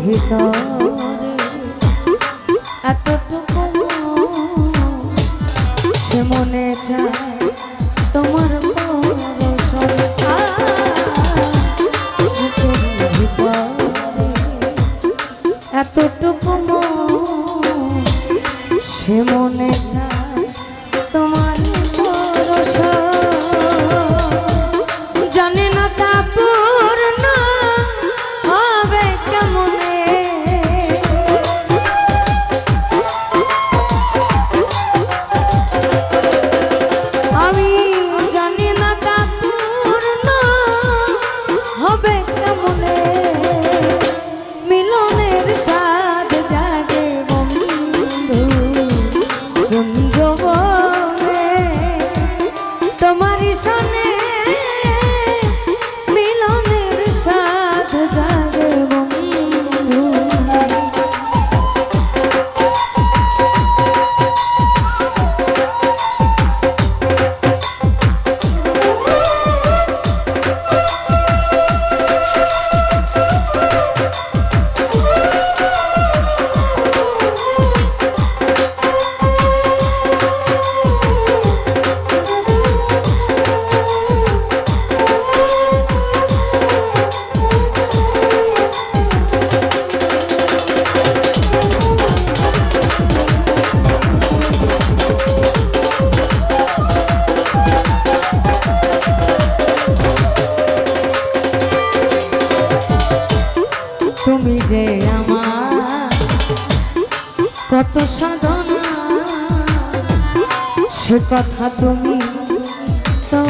ভিতরে এতটুকু সে মনে চায় তোমার এতটুকু সে মনে তুমি যে আমার কত সাধনা সে কথা তুমি তো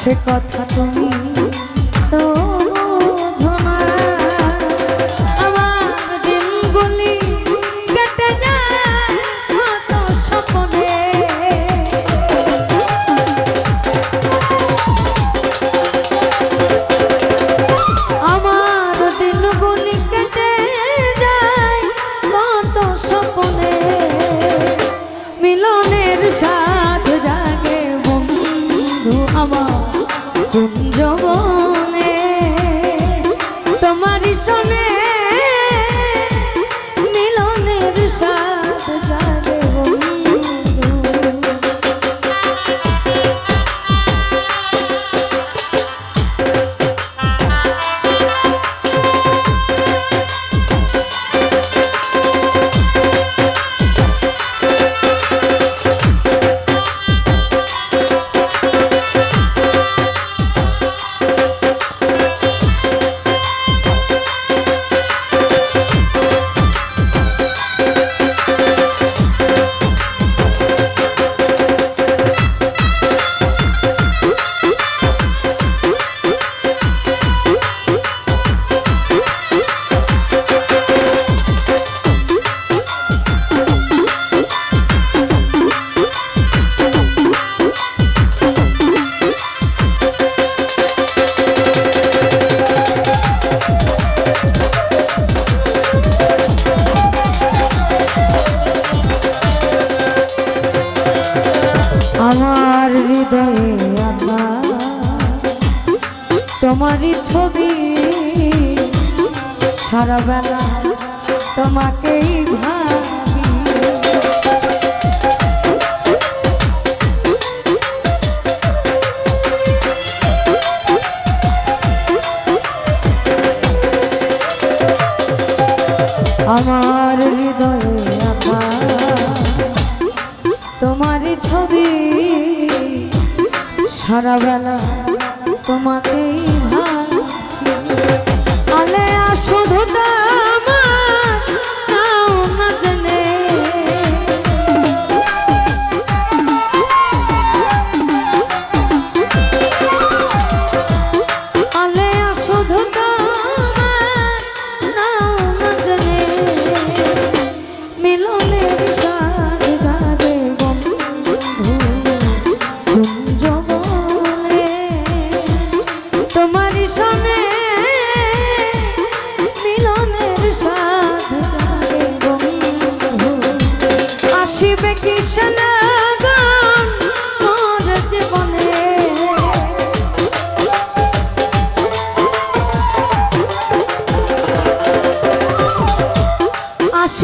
সে কথা তুমি হৃদয়ে আমার। তোমারই ছবি সারা বেলা তোমাকেই ভাই। সারা বেলা তোমাকেই